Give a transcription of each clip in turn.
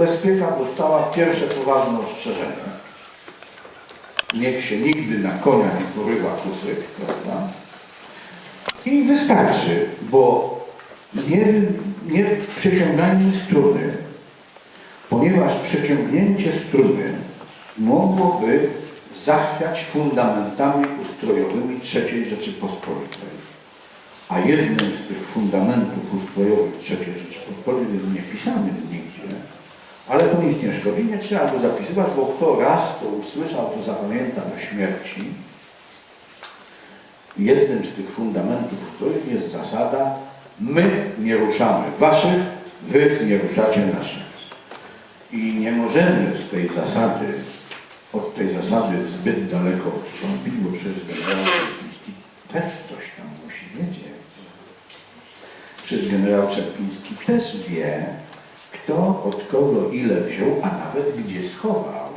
bezpieka dostała pierwsze poważne ostrzeżenie. Niech się nigdy na konia nie porywa kusy, prawda? I wystarczy, bo nie, nie przeciągajmy struny, ponieważ przeciągnięcie struny mogłoby zachwiać fundamentami ustrojowymi III Rzeczypospolitej. A jednym z tych fundamentów ustrojowych III Rzeczypospolitej, nie pisany nigdzie, ale to nic nie szkodzi, nie trzeba go zapisywać, bo kto raz to usłyszał, to zapamięta do śmierci. Jednym z tych fundamentów ustrojowych jest zasada my nie ruszamy waszych, wy nie ruszacie naszych. I nie możemy z tej zasady, od tej zasady zbyt daleko odstąpić, bo przecież generał Czepiński też coś tam musi wiedzieć. Przecież generał Czepiński też wie, kto od kogo ile wziął, a nawet gdzie schował.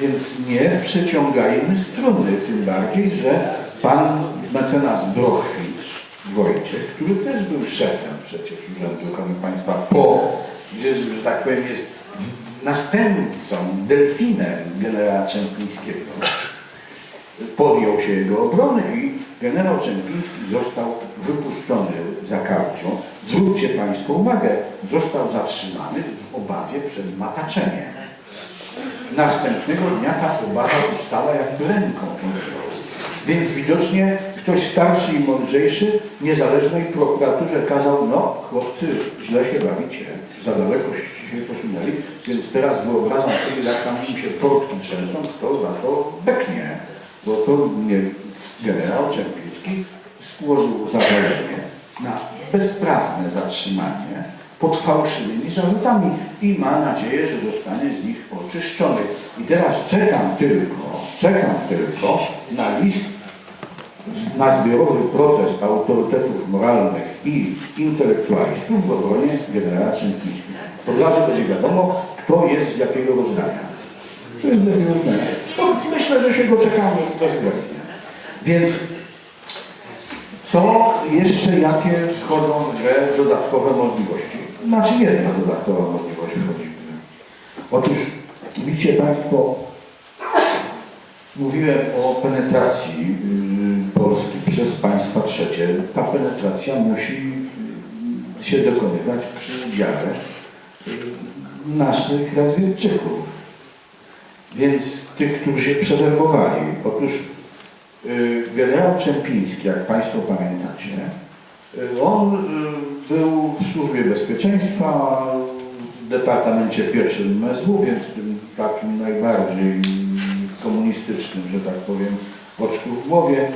Więc nie przeciągajmy struny, tym bardziej, że pan mecenas Brochwicz, Wojciech, który też był szefem przecież Urzędu Ochrony Państwa po, że, tak powiem, jest następcą, delfinem generała Czempińskiego, podjął się jego obrony i generał Czempiński został wypuszczony za kaucją. Zwróćcie Państwo uwagę, został zatrzymany w obawie przed mataczeniem. Następnego dnia ta obawa ustała jak ręką. Więc widocznie ktoś starszy i mądrzejszy niezależnej prokuraturze kazał, no chłopcy, źle się bawicie, za daleko się posunęli, więc teraz wyobrażam sobie, jak tam się portki trzęsą, kto za to beknie. Bo to nie generał Czerpiński skłożył zawalenie na bezprawne zatrzymanie pod fałszywymi zarzutami i ma nadzieję, że zostanie z nich oczyszczony. I teraz czekam tylko, czekam tylko na list, na zbiorowy protest autorytetów moralnych i intelektualistów w obronie generała Czempińskiego. Od razu będzie wiadomo, kto jest z jakiego rozdania. To jest jakiego rozdania. Myślę, że się doczekamy bezwzględnie. Więc co jeszcze, jakie wchodzą w grę dodatkowe możliwości? Znaczy jedna dodatkowa możliwość wchodzi w grę. Otóż widzicie Państwo, mówiłem o penetracji y, Polski przez państwa trzecie. Ta penetracja musi y, się dokonywać przy udziale y, naszych razwiedczyków. Więc tych, którzy się przewerbowali. Otóż generał Czempiński, jak Państwo pamiętacie, y, on y, był w służbie bezpieczeństwa w Departamencie pierwszym MSW, więc tym takim najbardziej komunistycznym, że tak powiem, oczku w głowie.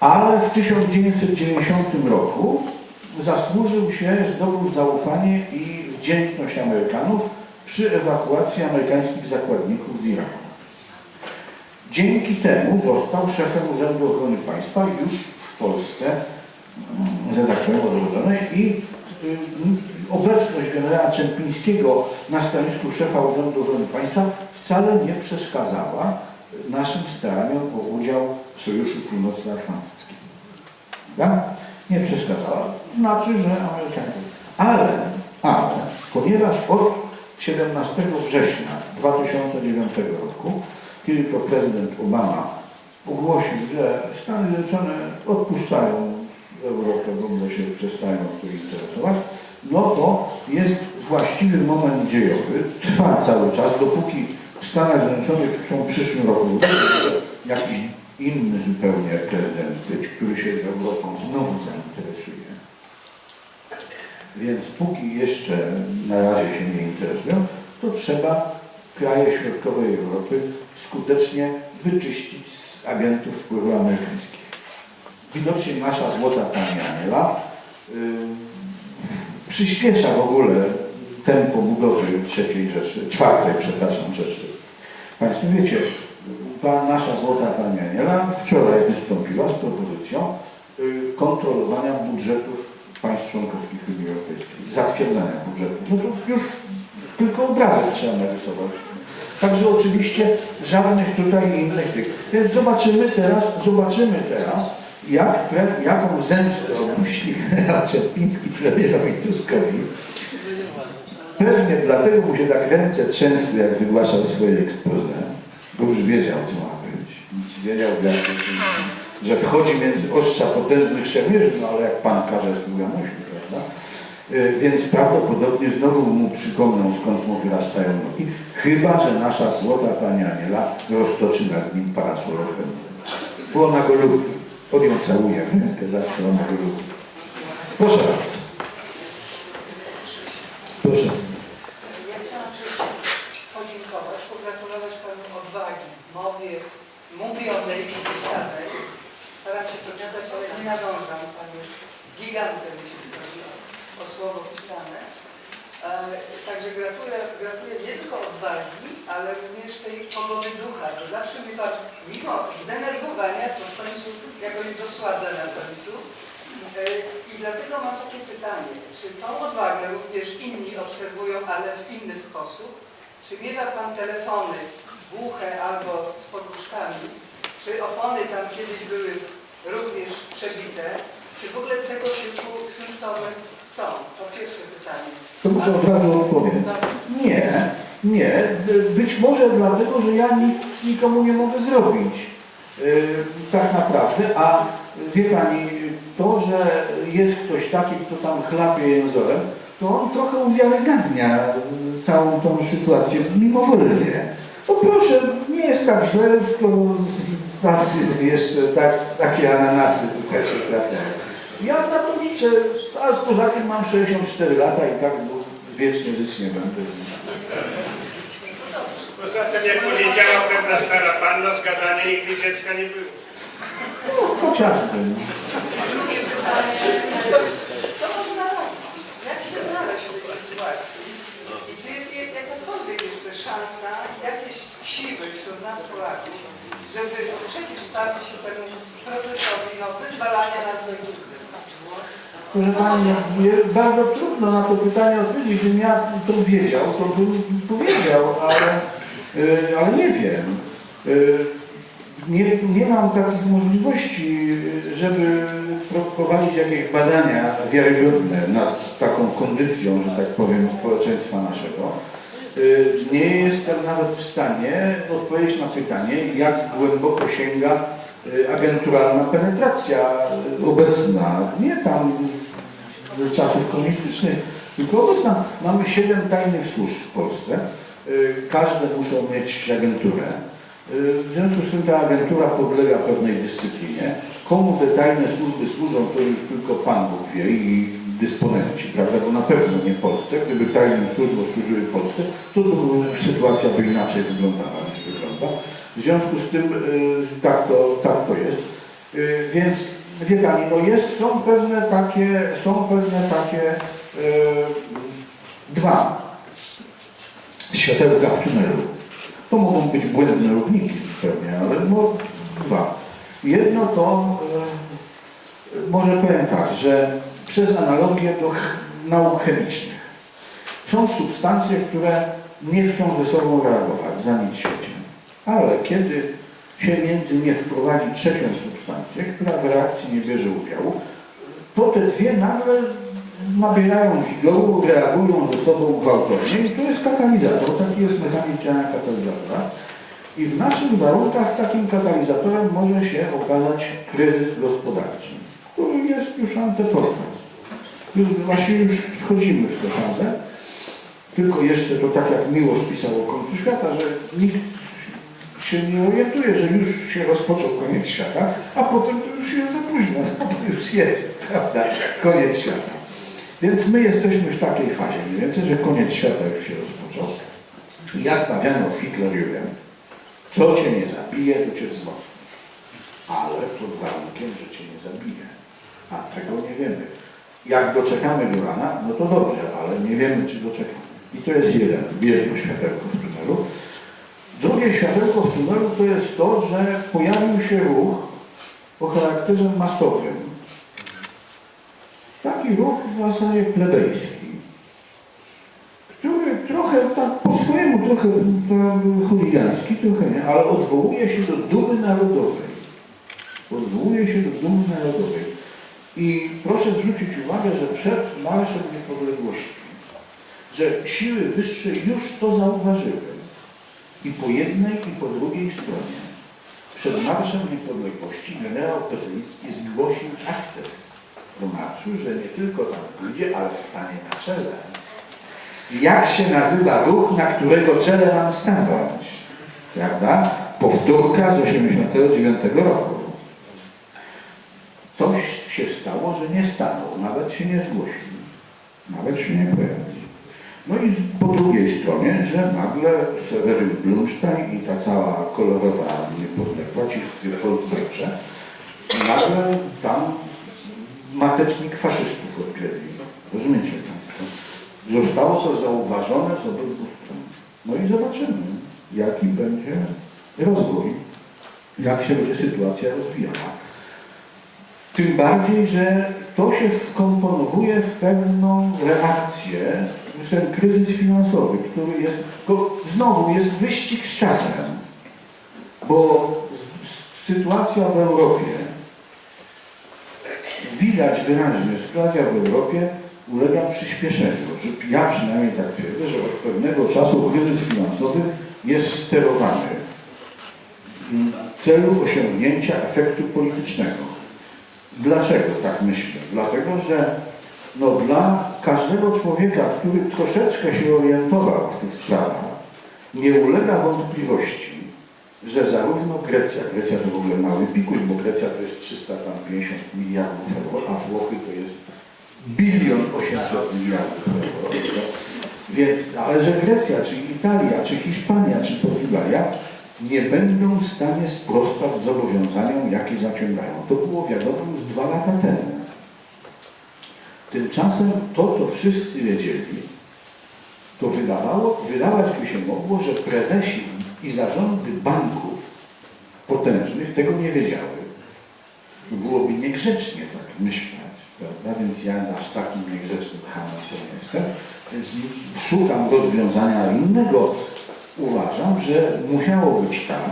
Ale w 1990 roku zasłużył się, zdobył zaufanie i wdzięczność Amerykanów przy ewakuacji amerykańskich zakładników z Iraku. Dzięki temu został szefem Urzędu Ochrony Państwa już w Polsce, mm, że tak powiem, odrodzonej i y, obecność generała Czempińskiego na stanowisku szefa Urzędu Ochrony Państwa wcale nie przeszkadzała naszym staraniom o udział w Sojuszu Północnoatlantyckim. Tak? Nie przeszkadzała. Znaczy, że Amerykanie. Ale, ale, ponieważ od 17 września 2009 roku, kiedy to prezydent Obama ogłosił, że Stany Zjednoczone odpuszczają Europę, w ogóle się przestają tym interesować, no to jest właściwy moment dziejowy, trwa cały czas, dopóki w Stanach Zjednoczonych są w przyszłym roku jakiś inny zupełnie prezydent być, który się Europą znowu zainteresuje. Więc póki jeszcze na razie się nie interesują, to trzeba kraje środkowej Europy skutecznie wyczyścić z agentów wpływu amerykańskiego. Widocznie nasza złota pani Aniela yy, przyspiesza w ogóle tempo budowy trzeciej Rzeszy, czwartej, przepraszam, Rzeszy. Państwo wiecie, ta nasza złota pani Aniela wczoraj wystąpiła z propozycją yy, kontrolowania budżetów państw członkowskich Unii Europejskiej, zatwierdzania budżetu. No to już tylko obrazek trzeba narysować. Także oczywiście żadnych tutaj innych tych. Więc zobaczymy teraz, zobaczymy teraz, jak, jaką zemstę obmyśli generał Czepiński premierowi Tuskowi Pewnie dlatego mu się tak ręce trzęsły, jak wygłaszał swoje expose, bo już wiedział, co ma być. Wiedział, że wchodzi między ostrza potężnych szermierzy, no ale jak Pan każe, sługa musi, Więc prawdopodobnie znowu mu przypomną, skąd mu wyrastają nogi, chyba, że nasza złota Pani Aniela roztoczy nad nim parasolowym. Bo ona go lubi. On ją całuje rękę, zawsze ona go lubi. Proszę bardzo. Proszę. Ja chciałam podziękować, pogratulować Panu odwagi, mowie. Mówię o tej pisanej. Staram się to czytać, ale nie nadążam. Pan jest gigantem, jeśli chodzi o, o słowo pisane. E, Także gratuluję, gratuluję nie tylko odwagi, ale również tej pogody ducha, że zawsze mi Pan, mimo zdenerwowania, to w końcu jakoś dosładza na końcu. E, I dlatego mam takie pytanie, czy tą odwagę również inni obserwują, ale w inny sposób? Czy miewa Pan telefony głuche albo z poduszkami? Czy opony tam kiedyś były również przebite? Czy w ogóle tego typu symptomy są? To pierwsze pytanie. To może od razu odpowiem. Dobrze. Nie, nie. Być może dlatego, że ja nic nikomu nie mogę zrobić. Yy, tak naprawdę. A wie Pani, to, że jest ktoś taki, kto tam chlapie jęzorem, to on trochę uwiarygadnia całą tą sytuację mimowolnie. No proszę, nie jest tak źle, tylko jeszcze tak, takie ananasy tutaj się trafiają. Ja za to liczę, a poza tym mam 64 lata i tak no, wiecznie żyć nie będę. Poza tym, jak powiedziała pewna stara panna, z gadania nigdy dziecka nie było. No, chociażby. Drugie pytanie, co można robić? Jak się znaleźć w tej sytuacji? I czy jest je- jakakolwiek jeszcze szansa i jakieś siły wśród nas Polaków, żeby przeciwstawić się temu procesowi no, wyzwalania nas z województwa? Proszę Pani, bardzo trudno na to pytanie odpowiedzieć. Gdybym ja to wiedział, to bym powiedział, ale, y, ale nie wiem. Y, Nie, nie mam takich możliwości, żeby pro- prowadzić jakieś badania wiarygodne nad taką kondycją, że tak powiem, społeczeństwa naszego. Y, Nie jestem nawet w stanie odpowiedzieć na pytanie, jak głęboko sięga agenturalna penetracja y, obecna. Nie tam z, z czasów komunistycznych, tylko obecna. Mamy siedem tajnych służb w Polsce. Y, Każde muszą mieć agenturę. Y, W związku z tym ta agentura podlega pewnej dyscyplinie. Komu te tajne służby służą, to już tylko Pan Bóg wie i dysponenci, prawda? Bo na pewno nie Polsce. Gdyby tajnym służbom służyły Polsce, to, to sytuacja by inaczej wyglądała niż wygląda. W związku z tym y, tak, to, tak to jest. Y, Więc wie Pani, no jest, są pewne takie, są pewne takie y, dwa światełka w tunelu. To mogą być błędne równiki pewnie, ale no dwa. Jedno to, y, może powiem tak, że przez analogię do nauk chemicznych. Są substancje, które nie chcą ze sobą reagować za nic. Ale kiedy się między nie wprowadzi trzecią substancję, która w reakcji nie bierze udziału, to te dwie nagle nabierają wigoru, reagują ze sobą gwałtownie i to jest katalizator, taki jest mechanizm działania katalizatora. I w naszych warunkach takim katalizatorem może się okazać kryzys gospodarczy, który jest już anteportas. Już, właśnie już wchodzimy w tę fazę, tylko jeszcze to tak jak Miłosz pisał o końcu świata, że nikt się nie orientuje, że już się rozpoczął koniec świata, a potem to już jest za późno, to już jest, prawda, koniec świata. Więc my jesteśmy w takiej fazie mniej więcej, że koniec świata już się rozpoczął. I jak mawiano Hitlerjurem, co cię nie zabije, to cię wzmocni. Ale pod warunkiem, że cię nie zabije. A tego nie wiemy. Jak doczekamy do rana, no to dobrze, ale nie wiemy, czy doczekamy. I to jest jeden, jedno światełko w tunelu. Drugie światełko w tunelu to jest to, że pojawił się ruch o charakterze masowym. Taki ruch w zasadzie plebejski, który trochę tak po swojemu, trochę trochę chuligański, trochę nie, ale odwołuje się do dumy narodowej. Odwołuje się do dumy narodowej. I proszę zwrócić uwagę, że przed Marszem Niepodległości że siły wyższe już to zauważyły. I po jednej, i po drugiej stronie przed Marszem Niepodległości generał Petlicki zgłosił akces do marszu, że nie tylko tam pójdzie, ale stanie na czele. Jak się nazywa ruch, na którego czele mam stanąć? Prawda? Powtórka z 89 roku. Coś się stało, że nie stanął, nawet się nie zgłosił, nawet się nie pojawił. No i po drugiej stronie, że nagle Seweryn Blumstein i ta cała kolorowa niepodległa, ci z Volksdeutsche, nagle tam matecznik faszystów odkryli. Rozumiecie Państwo? Zostało to zauważone z obydwu stron. No i zobaczymy, jaki będzie rozwój, jak się będzie sytuacja rozwijała. Tym bardziej, że to się wkomponowuje w pewną reakcję, w ten kryzys finansowy, który jest, znowu jest wyścig z czasem, bo sytuacja w Europie, widać wyraźnie, sytuacja w Europie ulega przyspieszeniu. Ja przynajmniej tak twierdzę, że od pewnego czasu kryzys finansowy jest sterowany w celu osiągnięcia efektu politycznego. Dlaczego tak myślę? Dlatego, że no, dla każdego człowieka, który troszeczkę się orientował w tych sprawach, nie ulega wątpliwości, że zarówno Grecja, Grecja to w ogóle mały pikuś, bo Grecja to jest 350 miliardów euro, a Włochy to jest bilion 800 miliardów euro. Więc, ale że Grecja, czy Italia, czy Hiszpania, czy Portugalia nie będą w stanie sprostać zobowiązaniom, jakie zaciągają. To było wiadomo już dwa lata temu. Tymczasem to, co wszyscy wiedzieli, to wydawało, wydawać by się mogło, że prezesi i zarządy banków potężnych tego nie wiedziały. Byłoby niegrzecznie tak myśleć, prawda? Więc ja aż takim niegrzecznym hamem nie jestem, więc szukam rozwiązania innego. Uważam, że musiało być tak,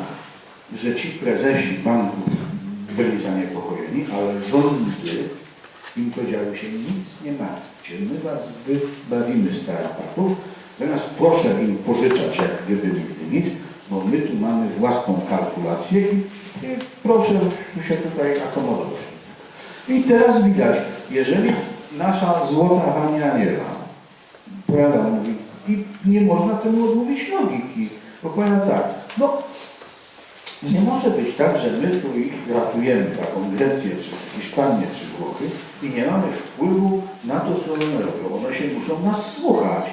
że ci prezesi banków byli zaniepokojeni, ale rządy im powiedziały się nic nie martwcie, my was wybawimy z tarapatów, teraz proszę im pożyczać jak gdyby nic, bo my tu mamy własną kalkulację i, proszę się tutaj akomodować. I teraz widać, jeżeli nasza złota pani Aniela powiada, mówi, i nie można temu odmówić logiki, bo powiada tak, no nie może być tak, że my tu ich ratujemy, taką Grecję, czy Hiszpanię, czy Włochy i nie mamy wpływu na to, co one robią. One się muszą nas słuchać.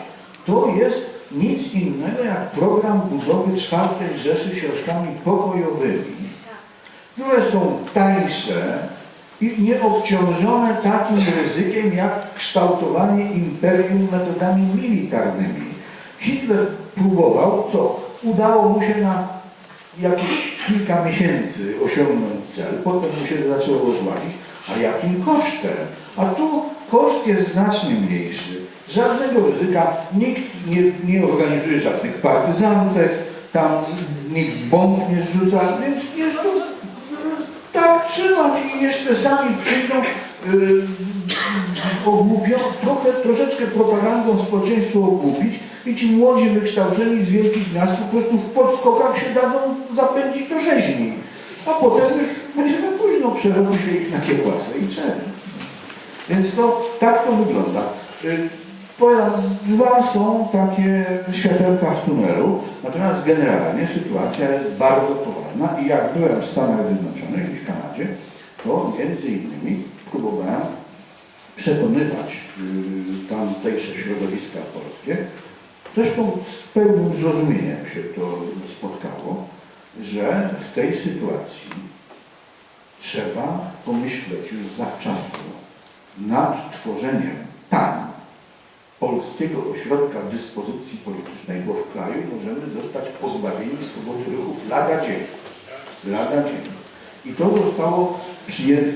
To jest nic innego jak program budowy czwartej Rzeszy środkami pokojowymi, które są tańsze i nieobciążone takim ryzykiem jak kształtowanie imperium metodami militarnymi. Hitler próbował, co udało mu się na jakieś kilka miesięcy osiągnąć cel, potem mu się zaczęło rozłazić, a jakim kosztem? A tu koszt jest znacznie mniejszy. Żadnego ryzyka, nikt nie, nie organizuje żadnych partyzantek, tam nikt bomb nie zrzuca, więc jest to tak trzymać i jeszcze sami przyjdą yy, ogłupią, trochę, troszeczkę propagandą społeczeństwo ogłupić i ci młodzi wykształceni z wielkich miast po prostu w podskokach się dadzą zapędzić do rzeźni. A potem już będzie za późno, przerobi się ich na kiełbasę i czerń. Więc to tak to wygląda. Y, dwa są takie światełka w tunelu, natomiast generalnie sytuacja jest bardzo poważna i jak byłem w Stanach Zjednoczonych Kanadzie, to między innymi próbowałem przekonywać y, tamtejsze środowiska polskie, zresztą z pełnym zrozumieniem się to spotkało, że w tej sytuacji trzeba pomyśleć już zawczasu nad tworzeniem tam polskiego ośrodka dyspozycji politycznej, bo w kraju możemy zostać pozbawieni swobody ruchów lada dzień. Lada dzień. I to zostało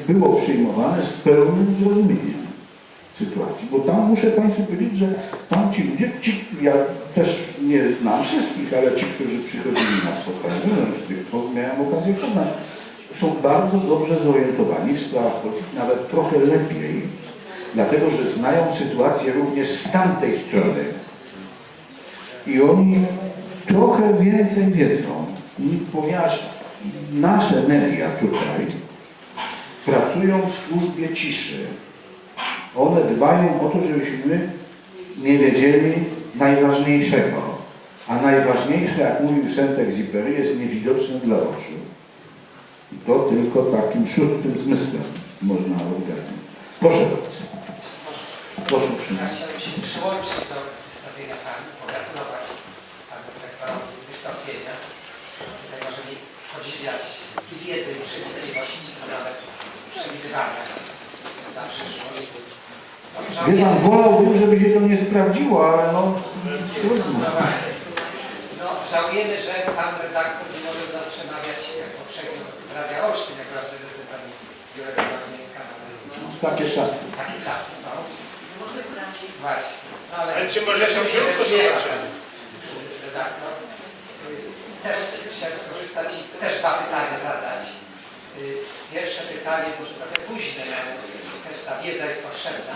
było przyjmowane z pełnym zrozumieniem sytuacji, bo tam muszę Państwu powiedzieć, że tam ci ludzie, ci, ja też nie znam wszystkich, ale ci, którzy przychodzili na spotkanie, z tych miałem okazję poznać, są bardzo dobrze zorientowani w sprawach polskich, nawet trochę lepiej, dlatego że znają sytuację również z tamtej strony, I oni trochę więcej wiedzą, ponieważ nasze media tutaj pracują w służbie ciszy. One dbają o to, żebyśmy nie wiedzieli najważniejszego. A najważniejsze, jak mówił Saint-Exupéry, jest niewidoczne dla oczu. I to tylko takim szóstym zmysłem można ogarnąć. Proszę bardzo. Proszę Ja przynieść. chciałbym się przyłączyć do wystąpienia Pani, pogratulować Panu Dyrektorowi wystąpienia. Podziwiać i wiedzę, i przewidywać, a nawet przewidywania na przyszłość. No, Wie pan, wolałbym, żeby się to nie sprawdziło, ale no trudno. No. No, żałujemy, że Pan redaktor nie może do nas przemawiać jak poprzednio w Radia Olsztyn, jak była prezesem Pani Jureka Bartniewska. Takie czasy. Takie czasy są. Właśnie. No, ale, Ale czy może się przyjechał zobaczymy? pan redaktor. Też też dwa pytania zadać. Y, Pierwsze pytanie, może trochę późne, ale też ta wiedza jest potrzebna.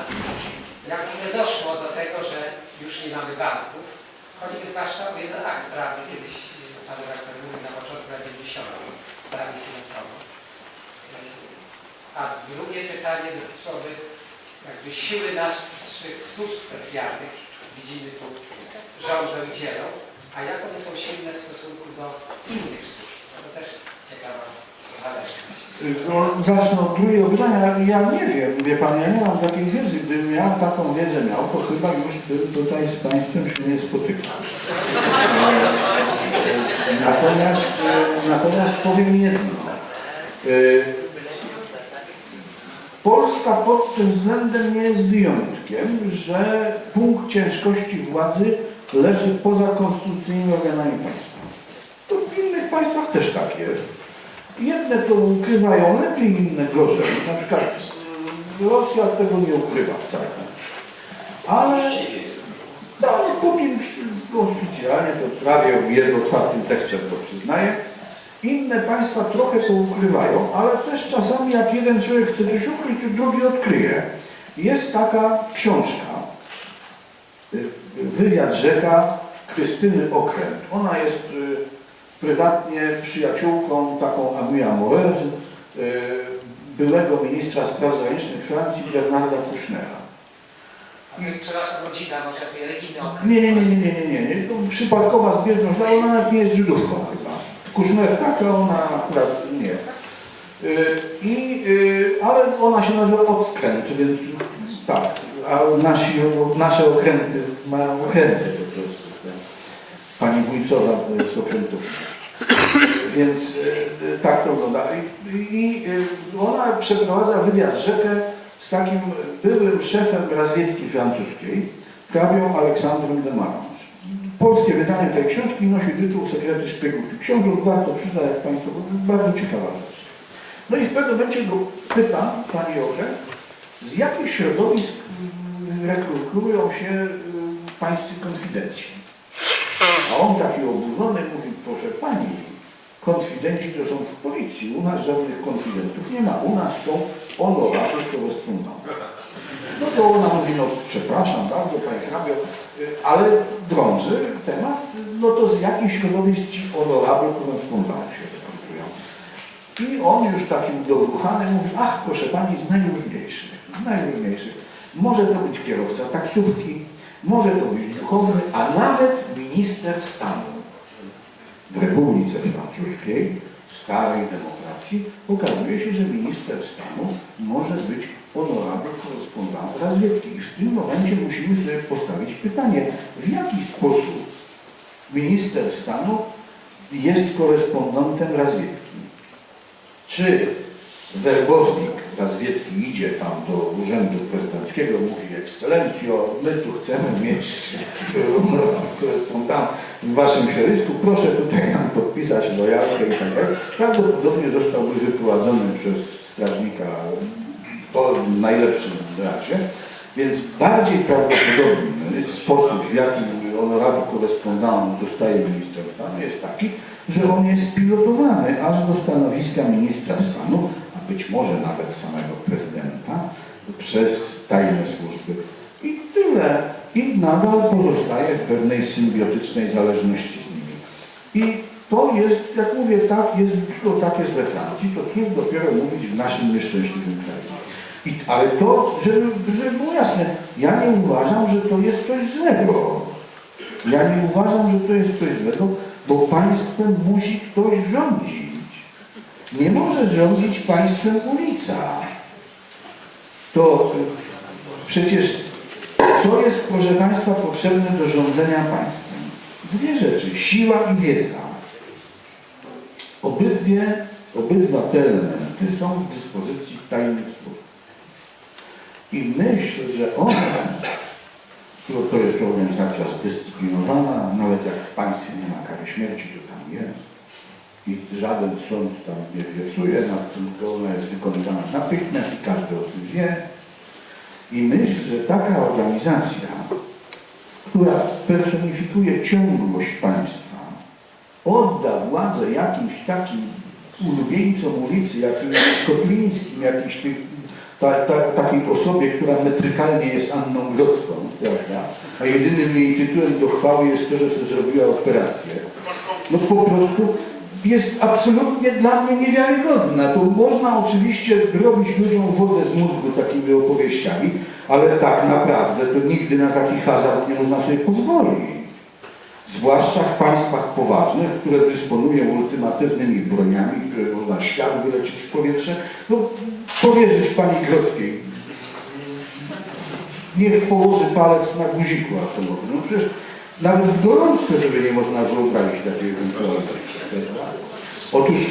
Jak ogóle doszło do tego, że już nie mamy banków? Chodzi zwłaszcza o jeden akt prawny, kiedyś y, pan redaktor mówił na początku lat 90. prawie finansowo. A drugie pytanie dotyczyłoby jakby siły naszych służb specjalnych. Widzimy tu rządzą i dzielą, a jak one są silne w stosunku do innych służb? No to też ciekawa. No, drugiego pytania. Ja nie wiem, wie pan, ja nie mam takiej wiedzy. Gdybym ja taką wiedzę miał, to chyba już bym tutaj z państwem się nie spotykał. Natomiast, e, natomiast powiem jedno. E, Polska pod tym względem nie jest wyjątkiem, że punkt ciężkości władzy leży poza konstytucyjnymi organami państwa. To w innych państwach też tak jest. Jedne to ukrywają lepiej, inne gorzej. Na przykład mm, Rosja tego nie ukrywa wcale. Ale no, Putin oficjalnie to prawie jego otwartym tekstem to przyznaje. Inne państwa trochę to ukrywają, ale też czasami jak jeden człowiek chce coś ukryć, drugi odkryje. Jest taka książka, y, wywiad rzeka Krystyny Okręt. Ona jest y, prywatnie przyjaciółką taką Ami Amores, y, byłego ministra spraw zagranicznych Francji Bernarda Kuchnera. A to jest, przepraszam, rodzina może tej Reginy Okręt. Nie, nie, nie, nie, nie, nie, nie. To przypadkowa zbieżność, ale ona nawet nie jest Żydówką chyba. Kuszner tak, a ona akurat nie. Y, I, ale ona się nazywa Odskręt, więc tak. A nasi, nasze okręty mają okręty po prostu. tak. Pani Wójcowa jest okrętów. Więc y, tak to wygląda. I, i y, ona przeprowadza wywiad rzekę z takim byłym szefem razwiedki francuskiej, hrabią Aleksandrem de Marans. Polskie wydanie tej książki nosi tytuł Sekrety Szpiegów. Książek warto czytać, jak Państwo, bardzo ciekawa rzecz. No i w pewnym momencie go pyta Pani Jorze, z jakich środowisk rekrutują się y, Pańscy konfidenci? A on taki oburzony mówi, proszę Pani, konfidenci to są w policji, u nas żadnych konfidentów nie ma, u nas są honorarzy korespondenci. No to ona mówi, no przepraszam bardzo Panie hrabio, y, ale drąży temat, no to z jakich środowisk ci honorable korespondenci się rekrutują? I on już takim dogruchany mówi, ach proszę Pani, z najróżniejszych, z najróżniejszych. Może to być kierowca taksówki, może to być duchowny, a nawet minister stanu. W Republice Francuskiej, starej demokracji, okazuje się, że minister stanu może być honorable korespondent razwiedki. I w tym momencie musimy sobie postawić pytanie, w jaki sposób minister stanu jest korespondentem razwiedki? Czy werbownik razwiedki idzie tam do urzędu prezydenckiego, mówi ekscelencjo, my tu chcemy mieć korespondent w waszym środowisku, proszę tutaj nam podpisać lojalkę i tak dalej. Prawdopodobnie zostałby wyprowadzony przez strażnika po najlepszym razie, więc bardziej prawdopodobny sposób, w jaki honorable korespondent dostaje minister stanu jest taki, że on jest pilotowany aż do stanowiska ministra stanu, być może nawet samego prezydenta przez tajne służby. I tyle. i nadal pozostaje w pewnej symbiotycznej zależności z nimi. I to jest, jak mówię, tak jest, to tak jest we Francji, to cóż dopiero mówić w naszym nieszczęśliwym kraju. I, ale to, żeby, żeby było jasne, ja nie uważam, że to jest coś złego. Ja nie uważam, że to jest coś złego, bo państwem musi ktoś rządzić. Nie może rządzić państwem ulica. To przecież co jest, proszę Państwa, potrzebne do rządzenia państwem? Dwie rzeczy, siła i wiedza. Obydwie, obydwa te elementy są w dyspozycji tajnych służb. I myślę, że one, to, to jest organizacja zdyscyplinowana, nawet jak w państwie nie ma kary śmierci, to tam jest. I żaden sąd tam nie wiecuje nad tym, ona jest wykonywana natychmiast i każdy o tym wie. I myślę, że taka organizacja, która personifikuje ciągłość państwa, odda władzę jakimś takim ulubieńcom ulicy, jakimś Kotlińskim, jakiejś tej, ta, ta, takiej osobie, która metrykalnie jest Anną Grodzką, prawda? a jedynym jej tytułem do chwały jest to, że sobie zrobiła operację. No po prostu jest absolutnie dla mnie niewiarygodna. To można oczywiście robić ludziom wodę z mózgu takimi opowieściami, ale tak naprawdę to nigdy na taki hazard nie można sobie pozwolić. Zwłaszcza w państwach poważnych, które dysponują ultimatywnymi broniami, które można świat wylecieć w powietrze. No, powierzyć pani Grodzkiej. Niech położy palec na guziku atomowym. No przecież nawet w gorączce sobie nie można wyobrazić takiej ewentualności. Otóż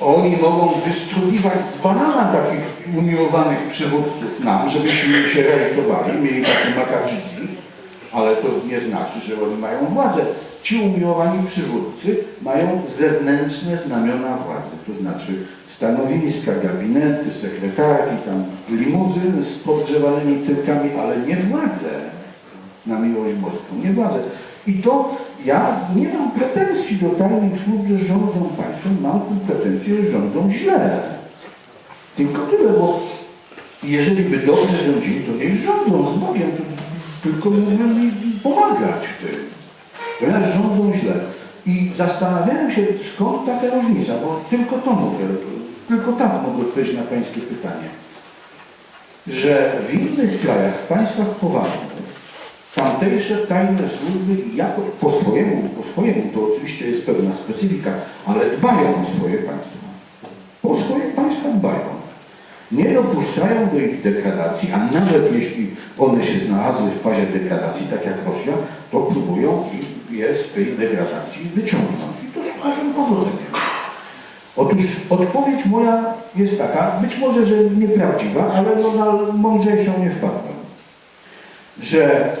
oni mogą wystrugiwać z banana takich umiłowanych przywódców nam, żebyśmy się realizowali, mieli takie makawiki, ale to nie znaczy, że oni mają władzę. Ci umiłowani przywódcy mają zewnętrzne znamiona władzy, to znaczy stanowiska, gabinety, sekretarki, tam limuzyny z podgrzewanymi tyłkami, ale nie władzę na miłość boską, nie władzę. I to ja nie mam pretensji do tajnych służb, że rządzą państwem, mam pretensje, że rządzą źle. Tylko tyle, bo jeżeli by dobrze rządzili, to niech rządzą z Bogiem, tylko mówią mi pomagać w tym. Ponieważ rządzą źle. I zastanawiałem się, skąd taka różnica, bo tylko to mogę, tylko tak mogę odpowiedzieć na pańskie pytanie. Że w innych krajach, w państwach poważnych, tamtejsze tajne służby jako po swojemu, po swojemu, to oczywiście jest pewna specyfika, ale dbają o swoje państwa. Po swoje państwa dbają. Nie dopuszczają do ich degradacji, a nawet jeśli one się znalazły w fazie degradacji, tak jak Rosja, to próbują je z tej degradacji wyciągnąć. I to z dużym powodzeniem. Otóż odpowiedź moja jest taka, być może, że nieprawdziwa, ale no, na mądrzejszą nie wpadłem, że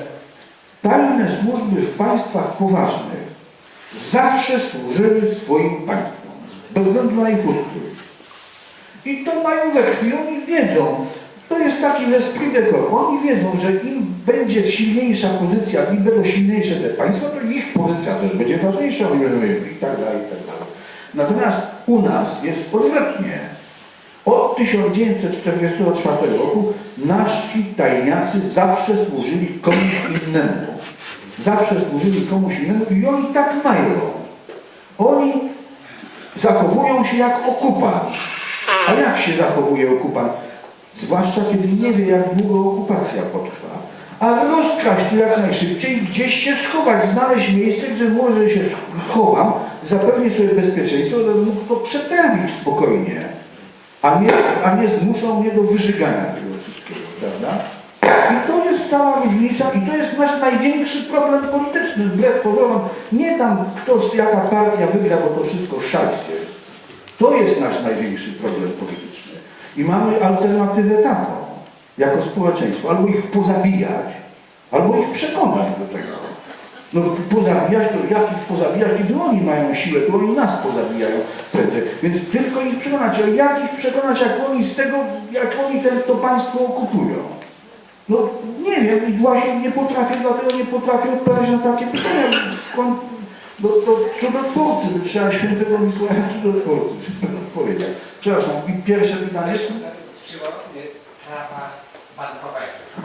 tajne służby w państwach poważnych zawsze służyły swoim państwom, bez względu na ich ustrój. I to mają we krwi, oni wiedzą. To jest taki esprit de corps. Oni wiedzą, że im będzie silniejsza pozycja, im będą silniejsze te państwa, to ich pozycja też będzie ważniejsza, i tak dalej, i tak dalej. Natomiast u nas jest odwrotnie. Od 1944 roku nasi tajniacy zawsze służyli komuś innemu. Zawsze służyli komuś innemu i oni tak mają. Oni zachowują się jak okupant. A jak się zachowuje okupant? Zwłaszcza kiedy nie wie, jak długo okupacja potrwa. A rozkraść tu jak najszybciej, gdzieś się schować, znaleźć miejsce, gdzie może się schowam, zapewnię sobie bezpieczeństwo, żebym mógł to przetrawić spokojnie. A nie, a nie zmuszą mnie do wyżygania tego wszystkiego, prawda? I to jest stała różnica i to jest nasz największy problem polityczny, wbrew pozorom. Nie tam kto, jaka partia wygra, bo to wszystko szajs jest. To jest nasz największy problem polityczny. I mamy alternatywę taką, jako społeczeństwo. Albo ich pozabijać, albo ich przekonać do tego. No pozabijać, to jak ich pozabijać, kiedy oni mają siłę, to oni nas pozabijają. Więc tylko ich przekonać. Ale jak ich przekonać, jak oni z tego, jak oni ten, to państwo okupują? No nie wiem i właśnie nie potrafię, dlatego nie potrafię odpowiadać na takie pytania. Kon- No to cudotwórcy, by trzeba świętego Mikołaja cudotwórcy odpowiedzieć. Przepraszam, i pierwsze pytanie? Y.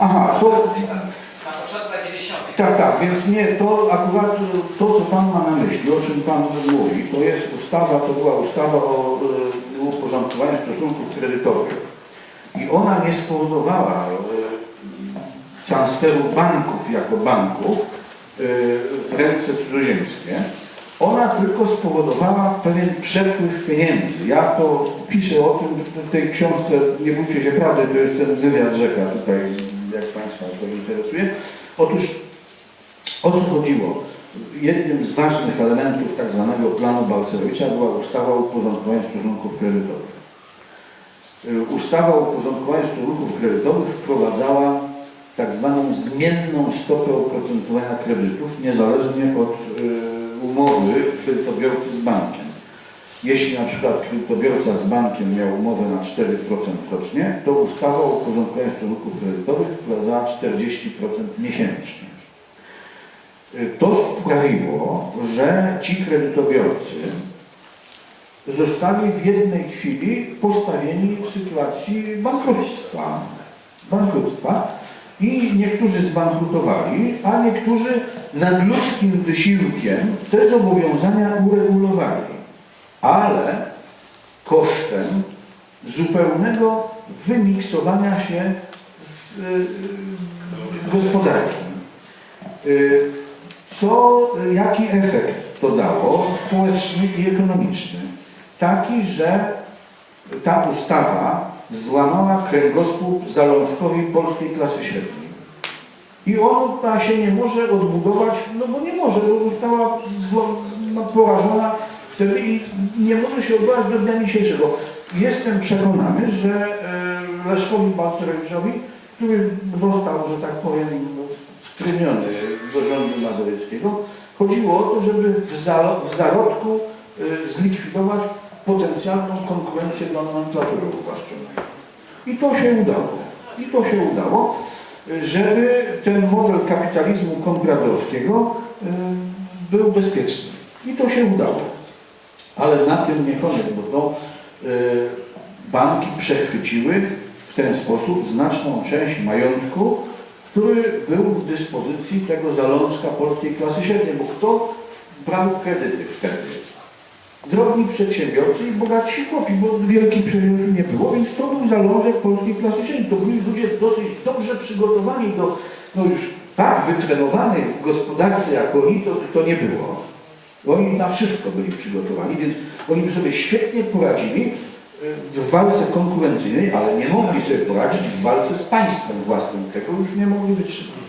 Aha, to na początku lat 90. Tak, tak, więc nie, to akurat to, co Pan ma na myśli, o czym Pan mówi, to jest ustawa, to była ustawa o y, uporządkowaniu stosunków kredytowych. I ona nie spowodowała transferu banków jako banków y, w ręce cudzoziemskie. Ona tylko spowodowała pewien przepływ pieniędzy. Ja to piszę o tym w tej książce, nie bójcie się prawdy, to jest ten wywiad rzeka tutaj, jak Państwa to interesuje. Otóż o co chodziło? Jednym z ważnych elementów tak zwanego planu Balcerowicza była ustawa o uporządkowaniu stosunków kredytowych. Y, Ustawa o uporządkowaniu stosunków kredytowych wprowadzała tak zwaną zmienną stopę oprocentowania kredytów, niezależnie od y, umowy kredytobiorcy z bankiem. Jeśli na przykład kredytobiorca z bankiem miał umowę na 4% rocznie, to ustawa o uporządkowaniu stosunków kredytowych wprowadzała 40% miesięcznie. To sprawiło, że ci kredytobiorcy zostali w jednej chwili postawieni w sytuacji bankructwa. Bankructwa i niektórzy zbankrutowali, a niektórzy nadludzkim wysiłkiem te zobowiązania uregulowali, ale kosztem zupełnego wymiksowania się z y, gospodarki. Y, Co, jaki efekt to dało społeczny i ekonomiczny? Taki, że ta ustawa złamała kręgosłup zalążkowi polskiej klasy średniej. I ona się nie może odbudować, no bo nie może, bo została porażona wtedy i nie może się odbudować do dnia dzisiejszego. Jestem przekonany, że e, Leszkowi Balcerowiczowi, który został, że tak powiem, wtryniony do rządu mazowieckiego, chodziło o to, żeby w, zalo, w zarodku e, zlikwidować potencjalną konkurencję dla nomenklatury uwłaszczonej. I to się udało. I to się udało, żeby ten model kapitalizmu kompradorskiego y, był bezpieczny. I to się udało. Ale na tym nie koniec, bo to y, banki przechwyciły w ten sposób znaczną część majątku, który był w dyspozycji tego zalążka polskiej klasy średniej, bo kto brał kredyty wtedy? Drobni przedsiębiorcy i bogatsi chłopi, bo wielkich przedsiębiorców nie było, więc to był zalążek polskiej klasy średniej. To byli ludzie dosyć dobrze przygotowani do, no już tak wytrenowanych w gospodarce jak oni, to, to nie było. Oni na wszystko byli przygotowani, więc oni by sobie świetnie poradzili y, w walce konkurencyjnej, ale nie mogli sobie poradzić w walce z państwem własnym. Tego już nie mogli wytrzymać.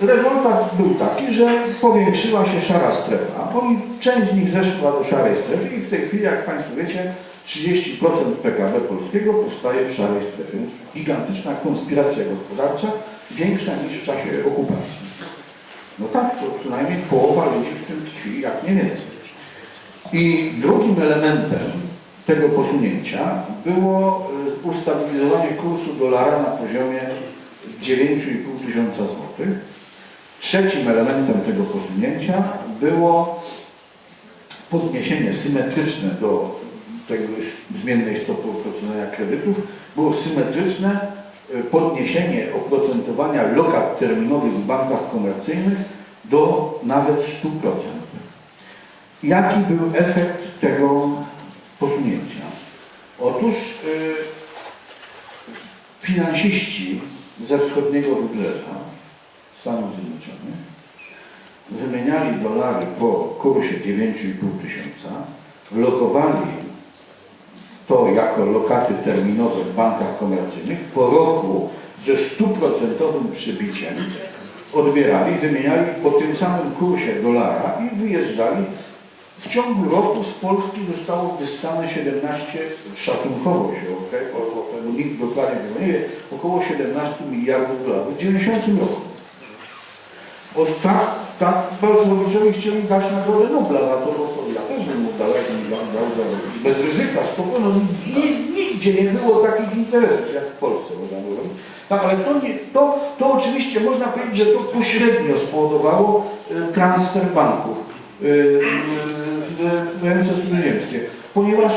Rezultat był taki, że powiększyła się szara strefa. Oni, część z nich zeszła do szarej strefy i w tej chwili, jak Państwo wiecie, 30% PKB polskiego powstaje w szarej strefie. Gigantyczna konspiracja gospodarcza, większa niż w czasie okupacji. No tak, to przynajmniej połowa ludzi w tym tkwi, jak nie więcej. I drugim elementem tego posunięcia było y, ustabilizowanie kursu dolara na poziomie 9,5 tysiąca złotych. Trzecim elementem tego posunięcia było podniesienie symetryczne do tej zmiennej stopy oprocentowania kredytów, było symetryczne y, podniesienie oprocentowania lokat terminowych w bankach komercyjnych do nawet 100%. Jaki był efekt tego posunięcia? Otóż y, finansiści ze wschodniego wybrzeża Stanów Zjednoczonych wymieniali dolary po kursie 9,5 tysiąca, lokowali to jako lokaty terminowe w bankach komercyjnych, po roku ze stuprocentowym przybiciem odbierali, wymieniali po tym samym kursie dolara i wyjeżdżali. W ciągu roku z Polski zostało wyssane 17, szacunkowo się, okay, o, o, tego nikt dokładnie nie wie, około 17 miliardów dolarów w 90 roku. Od tak, tak Balcerowiczowi chcieli dać nagrodę Nobla za to, bo ja też bym mu dał, jakbym dał, dał, bez ryzyka, spokojnie, no, ni- nigdzie nie było takich interesów jak w Polsce, można robić. Tak, ale to, nie, to, to oczywiście można powiedzieć, że to pośrednio spowodowało y, transfer banków w w ręce cudzoziemskie, ponieważ